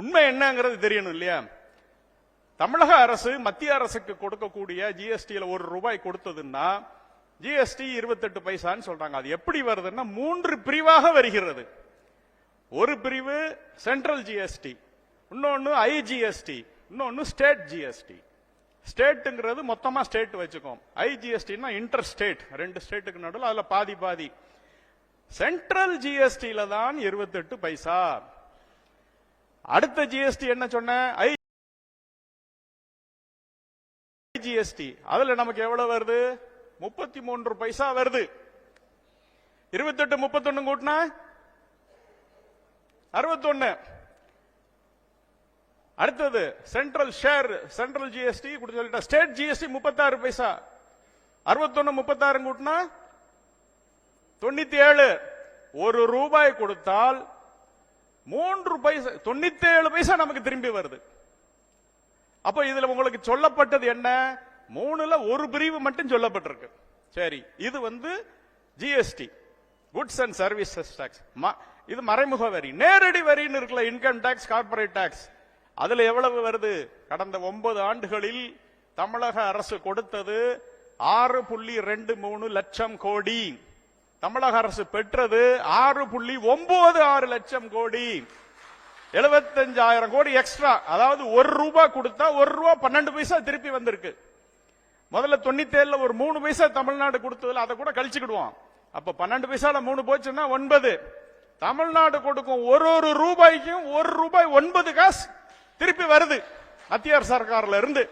உண்மை என்னங்கிறது தெரியணும் இல்லையா? தமிழக அரசு மத்திய அரசுக்கு கொடுக்கக்கூடிய ஜிஎஸ்டியில ஒரு ரூபாய் கொடுத்ததுன்னா ஜிஎஸ்டி இருபத்தெட்டு பைசான்னு சொல்றாங்க. அது எப்படி வருதுன்னா மூன்று பிரிவாக வருகிறது. ஒரு பிரிவு சென்ட்ரல் ஜிஎஸ்டி இன்னொன்னு ஐஜிஎஸ்டி இன்னொன்னு ஸ்டேட் ஜிஎஸ்டி ஸ்டேட்டுங்கிறது மொத்தமா ஸ்டேட் வச்சுக்கோம். ஐஜிஎஸ்டினா இன்டர் ஸ்டேட் ரெண்டு ஸ்டேட்டுக்கு நடுவில் அதுல பாதி பாதி. சென்ட்ரல் ஜிஎஸ்டியில தான் இருபத்தெட்டு பைசா. அடுத்த ஜிஎஸ்டி என்ன சொன்ன ஐ ஜிஎஸ்டி அதுல நமக்கு எவ்வளவு வருது? முப்பத்தி மூன்று பைசா வருது. இருபத்தெட்டு முப்பத்தொன்னு கூட்டினா? அறுபத்தொன்னு. அடுத்தது சென்ட்ரல் ஷேர் சென்ட்ரல் ஜிஎஸ்டி சொல்லிட்டா. ஸ்டேட் ஜிஎஸ்டி முப்பத்தாறு பைசா. அறுபத்தொன்னு முப்பத்தாறு கூட்டினா? தொண்ணூத்தி ஏழு ஒரு ரூபாய் கொடுத்தால் மூன்று பைசா தொண்ணூத்தி ஏழு பைசா நமக்கு திரும்பி வருது. அப்ப இதுல உங்களுக்கு சொல்லப்பட்டது என்ன? மூணுல ஒரு பிரிவு மட்டும் சொல்லப்பட்டிருக்கு. சரி இது வந்து GST goods and services tax இது மறைமுக வரி. நேரடி வரின்னு இருக்குல்ல இன்கம் டாக்ஸ் கார்பரேட் டாக்ஸ் அதுல எவ்வளவு வருது? கடந்த ஒன்பது ஆண்டுகளில் தமிழக அரசு கொடுத்தது ஆறு புள்ளி ரெண்டு மூணு லட்சம் கோடி. தமிழக அரசு பெற்றது ஆறு புள்ளி ஒன்பது ஆறு லட்சம் கோடி. எழுபத்தஞ்சாயிரம் கோடி எக்ஸ்ட்ரா அதாவது ஒரு ரூபாய் கொடுத்தா ஒரு ரூபா பன்னெண்டு பைசா திருப்பி வந்திருக்கு. முதல்ல தொண்ணூத்தேழுல ஒரு மூணு பைசா தமிழ்நாடு கொடுத்ததுல அதை கூட கழிச்சுக்கிடுவோம். அப்ப பன்னெண்டு பைசால மூணு போச்சுன்னா ஒன்பது. தமிழ்நாடு கொடுக்கும் ஒரு ஒரு ரூபாய்க்கும் ஒரு ரூபாய் ஒன்பது காசு திருப்பி வருது. மத்திய சர்க்கார்ல இருந்து.